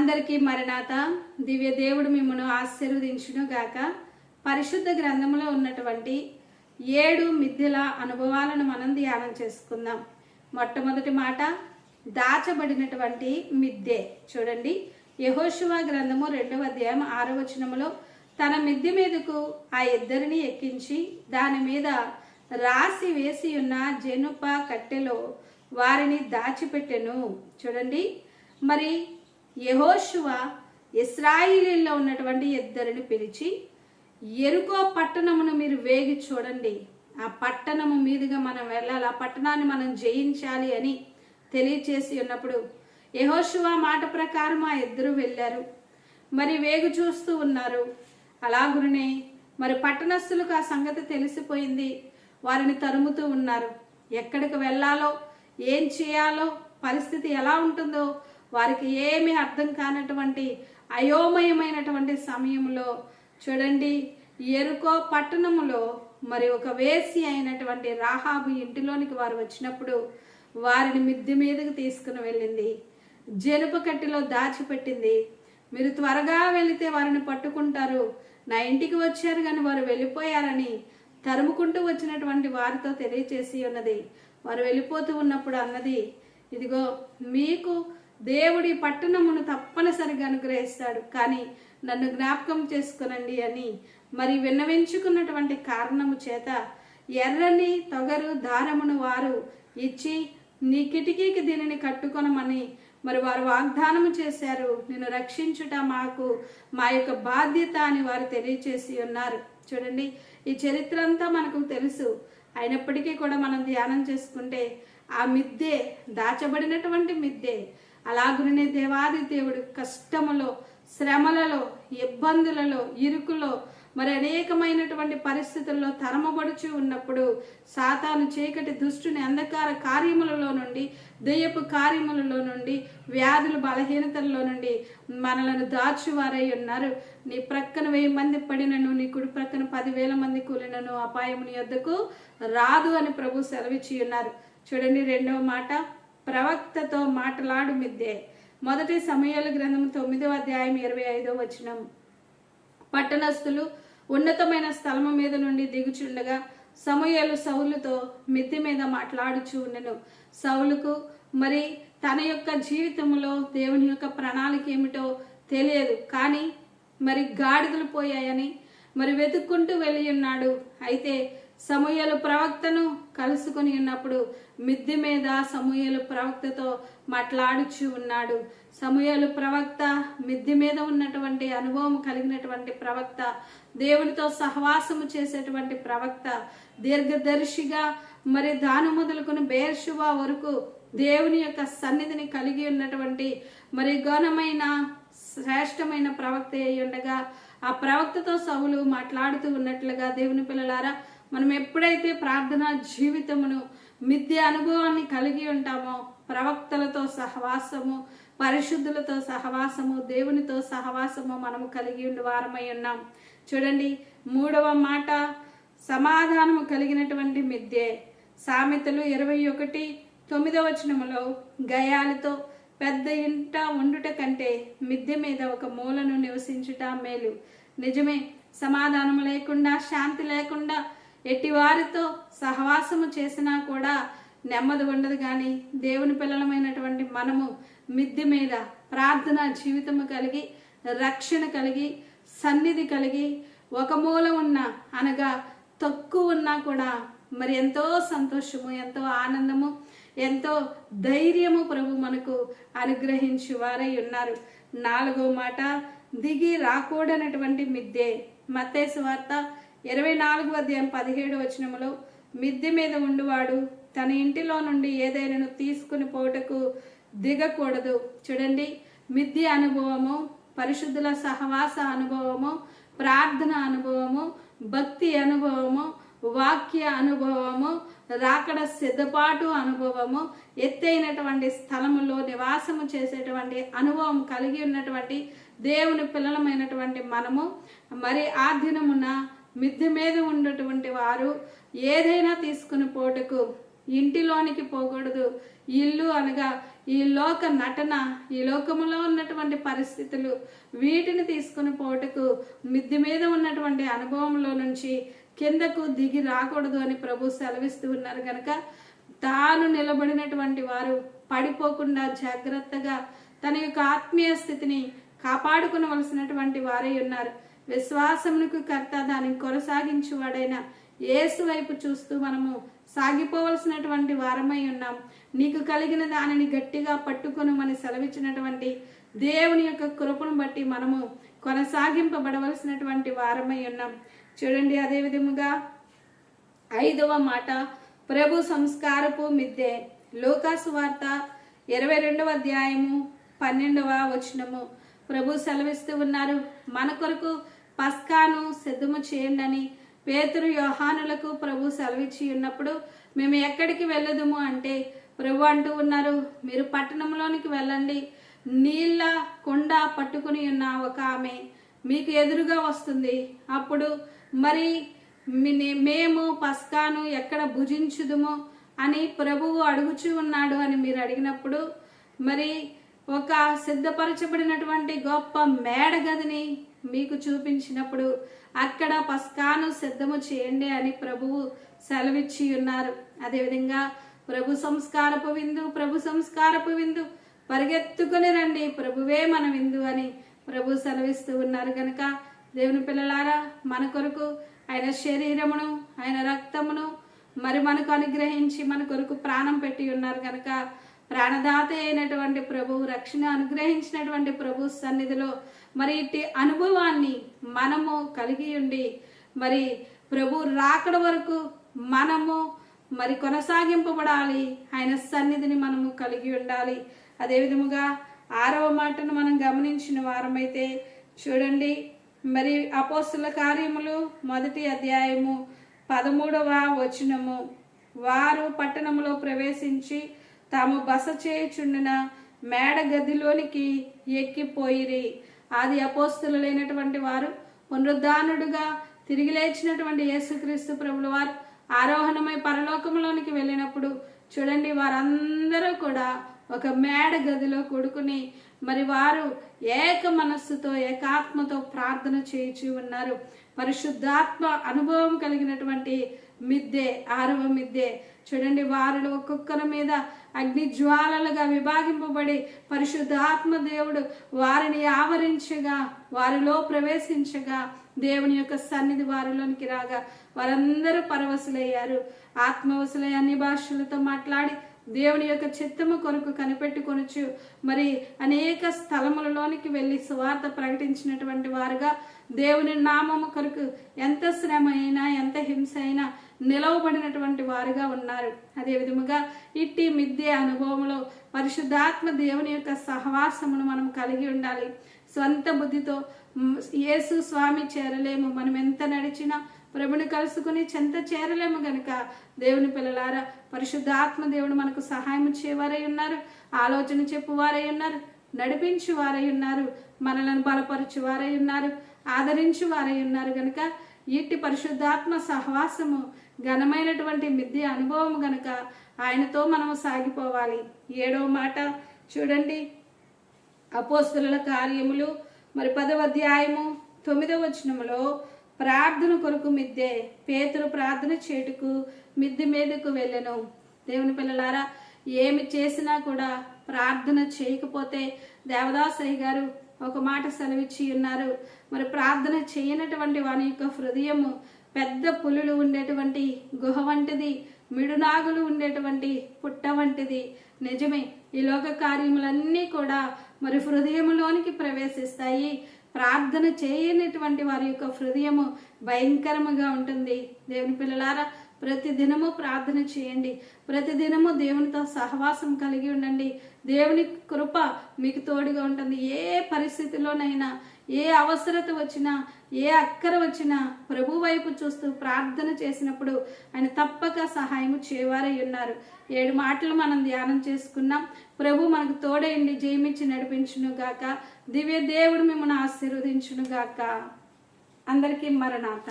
అందరికీ మరణాత. దివ్య దేవుడు మిమ్మను ఆశీర్వదించును గాక. పరిశుద్ధ గ్రంథంలో ఉన్నటువంటి ఏడు మిథ్యల అనుభవాలను మనం ధ్యానం చేసుకుందాం. మొట్టమొదటి మాట దాచబడినటువంటి మిద్దె చూడండి యహోశివ గ్రంథము రెండవ అధ్యాయం ఆరో వచనములో తన మిద్దె మీదకు ఆ ఇద్దరిని ఎక్కించి దాని మీద రాసి వేసి ఉన్న జనుప కట్టెలో వారిని దాచిపెట్టెను. చూడండి మరి యహోశువ ఇస్రాయిలీల్లో ఉన్నటువంటి ఇద్దరిని పిలిచి ఎరుకో పట్టణమును మీరు వేగి చూడండి. ఆ పట్టణము మీదుగా మనం వెళ్ళాలి. ఆ పట్టణాన్ని మనం జయించాలి అని తెలియచేసి ఉన్నప్పుడు యహోశువ మాట ప్రకారం ఆ ఇద్దరు వెళ్ళారు. మరి వేగు చూస్తూ ఉన్నారు. అలాగునే మరి పట్టణస్థులకు ఆ సంగతి తెలిసిపోయింది. వారిని తరుముతూ ఉన్నారు. ఎక్కడికి వెళ్ళాలో ఏం చేయాలో పరిస్థితి ఎలా ఉంటుందో వారికి ఏమీ అర్థం కానటువంటి అయోమయమైనటువంటి సమయంలో చూడండి ఎరుకో పట్టణములో మరి ఒక వేసి అయినటువంటి రాహాబు ఇంటిలోనికి వారు వచ్చినప్పుడు వారిని మిద్దె మీదకి తీసుకుని వెళ్ళింది. జనుపు కట్టిలో దాచిపెట్టింది. మీరు త్వరగా వెళితే వారిని పట్టుకుంటారు. నా ఇంటికి వచ్చారు కానీ వారు వెళ్ళిపోయారని తరుముకుంటూ వచ్చినటువంటి వారితో తెలియచేసి ఉన్నది. వారు వెళ్ళిపోతూ ఉన్నప్పుడు అన్నది ఇదిగో మీకు దేవుడి పట్టణమును తప్పనిసరిగా అనుగ్రహిస్తాడు. కానీ నన్ను జ్ఞాపకం చేసుకునండి అని మరి విన్నవించుకున్నటువంటి కారణము చేత ఎర్రని తొగరు దారమును వారు ఇచ్చి నీ కిటికీకి దీనిని కట్టుకొనమని మరి వారు వాగ్దానము చేశారు. నిన్ను రక్షించుట మాకు మా యొక్క బాధ్యత అని వారు తెలియచేసి ఉన్నారు. చూడండి ఈ చరిత్ర అంతా మనకు తెలుసు. అయినప్పటికీ కూడా మనం ధ్యానం చేసుకుంటే ఆ మిద్దె దాచబడినటువంటి మిద్దె అలాగునే దేవాది దేవుడు కష్టములో శ్రమలలో ఇబ్బందులలో ఇరుకులో మరి అనేకమైనటువంటి పరిస్థితుల్లో తరమబడుచు ఉన్నప్పుడు సాతాను చీకటి దుష్టుని అంధకార కార్యములలో నుండి దెయ్యపు కార్యములలో నుండి వ్యాధుల బలహీనతల్లో నుండి మనలను దాచువారై ఉన్నారు. నీ ప్రక్కన వెయ్యి మంది పడినను నీ కుడి ప్రక్కన పదివేల మంది కూలినను అపాయముని యొద్దకు రాదు అని ప్రభు సెలవిచ్చి ఉన్నారు. చూడండి రెండవ మాట. ప్రవక్తతో మాటలాడు మిద్దే మొదటి సమయాల గ్రంథం తొమ్మిదవ అధ్యాయం ఇరవై ఐదో వచనం. పట్టణస్థులు ఉన్నతమైన స్థలము మీద నుండి దిగుచుండగా సమయాలు సౌలుతో మిద్దె మీద మాట్లాడుచు ఉండెను సౌలుకు మరి తన యొక్క జీవితంలో దేవుని యొక్క ప్రణాళిక ఏమిటో తెలియదు. కానీ మరి గాడిదలు పోయాయని మరి వెతుక్కుంటూ వెళ్ళి ఉన్నాడు. అయితే సమూహలు ప్రవక్తను కలుసుకొని ఉన్నప్పుడు మిద్ది మీద సమూహలు ప్రవక్తతో మాట్లాడుచు ఉన్నాడు. సమూహలు ప్రవక్త మిద్ది మీద ఉన్నటువంటి అనుభవం కలిగినటువంటి ప్రవక్త దేవునితో సహవాసము చేసేటువంటి ప్రవక్త దీర్ఘదర్శిగా మరి దాని మొదలుకొని బేర్షువా వరకు దేవుని యొక్క సన్నిధిని కలిగి ఉన్నటువంటి మరి ఘనమైన శ్రేష్టమైన ప్రవక్త అయి ఉండగా ఆ ప్రవక్తతో సవులు మాట్లాడుతూ ఉన్నట్లుగా దేవుని పిల్లలారా మనం ఎప్పుడైతే ప్రార్థన జీవితమును మిథ్య అనుభవాన్ని కలిగి ఉంటామో ప్రవక్తలతో సహవాసము పరిశుద్ధులతో సహవాసము దేవునితో సహవాసము మనము కలిగి ఉండి వారమై ఉన్నాం. చూడండి మూడవ మాట సమాధానము కలిగినటువంటి మిద్యే సామెతలు ఇరవై ఒకటి తొమ్మిదవ వచనములో గయాలతో పెద్ద ఇంట ఉండుట కంటే మిద్దె మీద ఒక మూలను నివసించుట మేలు. నిజమే సమాధానం లేకుండా శాంతి లేకుండా ఎట్టివారితో సహవాసము చేసినా కూడా నెమ్మది ఉండదు కానీ దేవుని పిల్లలమైనటువంటి మనము మిద్దె మీద ప్రార్థన జీవితము కలిగి రక్షణ కలిగి సన్నిధి కలిగి ఒక మూల ఉన్న అనగా తక్కువ ఉన్నా కూడా మరి ఎంతో సంతోషము ఎంతో ఆనందము ఎంతో ధైర్యము ప్రభు మనకు అనుగ్రహించి వారై ఉన్నారు. నాలుగో మాట దిగి రాకూడనటువంటి మిద్దె. మత్తేసు వార్త ఇరవై నాలుగు అధ్యాయం పదిహేడు వచనములో మిద్దె మీద ఉండువాడు తన ఇంటిలో నుండి ఏదైనా తీసుకుని పోటకు దిగకూడదు. చూడండి మిద్దె అనుభవము పరిశుద్ధుల సహవాస అనుభవము ప్రార్థన అనుభవము భక్తి అనుభవము వాక్య అనుభవము రాకడ సిద్ధపాటు అనుభవము ఎత్తైనటువంటి స్థలములో నివాసము చేసేటువంటి అనుభవం కలిగి ఉన్నటువంటి దేవుని పిల్లలమైనటువంటి మనము మరి ఆ దినమున మిద్దె మీద ఉన్నటువంటి వారు ఏదైనా తీసుకుని పోటకు ఇంటిలోనికి పోకూడదు. ఇల్లు అనగా ఈ లోక నటన ఈ లోకములో ఉన్నటువంటి పరిస్థితులు వీటిని తీసుకుని పోటకు మిద్ది మీద ఉన్నటువంటి అనుభవంలో నుంచి కిందకు దిగి రాకూడదు అని ప్రభు సెలవిస్తూ ఉన్నారు కనుక తాను నిలబడినటువంటి వారు పడిపోకుండా జాగ్రత్తగా తన యొక్క ఆత్మీయ స్థితిని కాపాడుకునవలసినటువంటి వారై ఉన్నారు. విశ్వాసమునకు కర్త దాన్ని కొనసాగించువాడైన ఏసు వైపు చూస్తూ మనము సాగిపోవలసినటువంటి వారమై ఉన్నాం. నీకు కలిగిన దానిని గట్టిగా పట్టుకొనుమని సెలవిచ్చినటువంటి దేవుని యొక్క కృపను బట్టి మనము కొనసాగింపబడవలసినటువంటి వారమై ఉన్నాం. చూడండి అదే విధముగా ఐదవ మాట ప్రభు సంస్కారపు మిద్దె. లోకాసు వార్త ఇరవై రెండవ అధ్యాయము పన్నెండవ వచనము. ప్రభు సెలవిస్తూ ఉన్నారు మన కొరకు పస్కాను సిద్ధము చేయండి అని పేతురు యోహానులకు ప్రభు సెలవిచ్చి ఉన్నప్పుడు మేము ఎక్కడికి వెళ్ళదుము? అంటే ప్రభు అంటూ ఉన్నారు మీరు పట్టణంలోనికి వెళ్ళండి. నీళ్ళ కొండ పట్టుకుని ఉన్న ఒక ఆమె మీకు ఎదురుగా వస్తుంది. అప్పుడు మరి మిని- మేము పస్కాను ఎక్కడ భుజించుదుము? అని ప్రభువు అడుగుచూ ఉన్నాడు అని మీరు అడిగినప్పుడు మరి ఒక సిద్ధపరచబడినటువంటి గొప్ప మేడ గదిని మీకు చూపించినప్పుడు అక్కడ పస్కాను సిద్ధము చేయండి అని ప్రభువు సెలవిచ్చి ఉన్నారు. అదేవిధంగా ప్రభు సంస్కారపు విందు ప్రభు సంస్కారపు విందు పరిగెత్తుకుని రండి. ప్రభువే మన విందు అని ప్రభు సెలవిస్తూ ఉన్నారు కనుక దేవుని పిల్లలారా మన కొరకు ఆయన శరీరమును ఆయన రక్తమును మరి మనకు అనుగ్రహించి మన కొరకు ప్రాణం పెట్టి ఉన్నారు కనుక ప్రాణదాత అయినటువంటి ప్రభువు రక్షణ అనుగ్రహించినటువంటి ప్రభు సన్నిధిలో మరి ఇట్టి అనుభవాన్ని మనము కలిగి ఉండి మరి ప్రభు రాకడ వరకు మనము మరి కొనసాగింపబడాలి. ఆయన సన్నిధిని మనము కలిగి ఉండాలి. అదే విధముగా ఆరవ మాటను మనం గమనించిన వారమైతే చూడండి మరి అపోస్తుల కార్యములు మొదటి అధ్యాయము పదమూడవ వచనము. వారు పట్టణంలో ప్రవేశించి తాము బస చేయుచుండిన మేడ గదిలోనికి ఎక్కిపోయిరి. ఆది అపోస్తులు లేనటువంటి వారు పునరుద్ధానుడుగా తిరిగి లేచినటువంటి యేసుక్రీస్తు ప్రభుల వారు ఆరోహణమై పరలోకంలోనికి వెళ్ళినప్పుడు చూడండి వారందరూ కూడా ఒక మేడ గదిలో కూడుకుని మరి వారు ఏక మనస్సుతో ఏకాత్మతో ప్రార్థన చేయించి ఉన్నారు. పరిశుద్ధాత్మ అనుభవం కలిగినటువంటి మిద్దె ఆరవ మిద్దె. చూడండి వారిలో ఒక్కొక్కరి మీద అగ్ని జ్వాలలుగా విభాగింపబడి పరిశుద్ధాత్మ దేవుడు వారిని ఆవరించగా వారిలో ప్రవేశించగా దేవుని యొక్క సన్నిధి వారిలోనికి రాగా వారందరూ పరవశులయ్యారు. ఆత్మవశులై అన్ని భాషలతో మాట్లాడి దేవుని యొక్క చిత్తము కొరకు కనిపెట్టుకొనొచ్చు మరి అనేక స్థలములలోనికి వెళ్ళి సువార్త ప్రకటించినటువంటి వారుగా దేవుని నామము కొరకు ఎంత శ్రమ అయినా ఎంత హింస అయినా నిలవబడినటువంటి వారుగా ఉన్నారు. అదే విధముగా ఇట్టి మిద్దె అనుభవంలో పరిశుద్ధాత్మ దేవుని యొక్క సహవాసమును మనం కలిగి ఉండాలి. స్వంత బుద్ధితో యేసు స్వామి చేరలేము. మనం ఎంత నడిచినా ప్రభుని కలుసుకుని చెంత చేరలేము గనుక. దేవుని పిల్లలారా పరిశుద్ధాత్మ దేవుడు మనకు సహాయం చేయవారై ఉన్నారు. ఆలోచన చెప్పువారై ఉన్నారు. నడిపించు వారై ఉన్నారు. మనలను బలపరచు వారై ఉన్నారు. ఆదరించు వారై ఉన్నారు గనుక. ఇట్టి పరిశుద్ధాత్మ సహవాసము ఘనమైనటువంటి మిద్య అనుభవం గనుక. ఆయనతో మనము సాగిపోవాలి. ఏడో మాట చూడండి. అపోస్తుల కార్యములు. మరి పదవ అధ్యాయము తొమ్మిదవ వచనములో ప్రార్థన కొరకు మిద్దె పేతురు ప్రార్థన చేటుకు మిద్దె మీదకు వెళ్ళెను. దేవుని పిల్లలారా ఏమి చేసినా కూడా ప్రార్థన చేయకపోతే దేవదాసయ్య గారు ఒక మాట సెలవిచ్చి ఉన్నారు. మరి ప్రార్థన చేయనటువంటి వాని యొక్క హృదయము పెద్ద పులులు ఉండేటువంటి గుహ వంటిది మిడునాగులు ఉండేటువంటి పుట్ట వంటిది. నిజమే ఈ లోక కార్యములన్నీ కూడా మరి హృదయములోనికి ప్రవేశిస్తాయి. ప్రార్థన చేయనటువంటి వారి యొక్క హృదయము భయంకరముగా ఉంటుంది. దేవుని పిల్లలారా ప్రతి దినము ప్రార్థన చేయండి. ప్రతి దినము దేవునితో సహవాసం కలిగి ఉండండి. దేవుని కృప మీకు తోడుగా ఉంటుంది. ఏ పరిస్థితిలోనైనా ఏ అవసరత వచ్చినా ఏ అక్కర వచ్చినా ప్రభు వైపు చూస్తూ ప్రార్థన చేసినప్పుడు ఆయన తప్పక సహాయం చేవారై ఉన్నారు. ఏడు మాటలు మనం ధ్యానం చేసుకున్నాం. ప్రభు మనకు తోడైండి జయమిచ్చి నడిపించును గాక దివ్య దేవుడు మిమ్మల్ని ఆశీర్వదించును గాక అందరికీ మరణాత.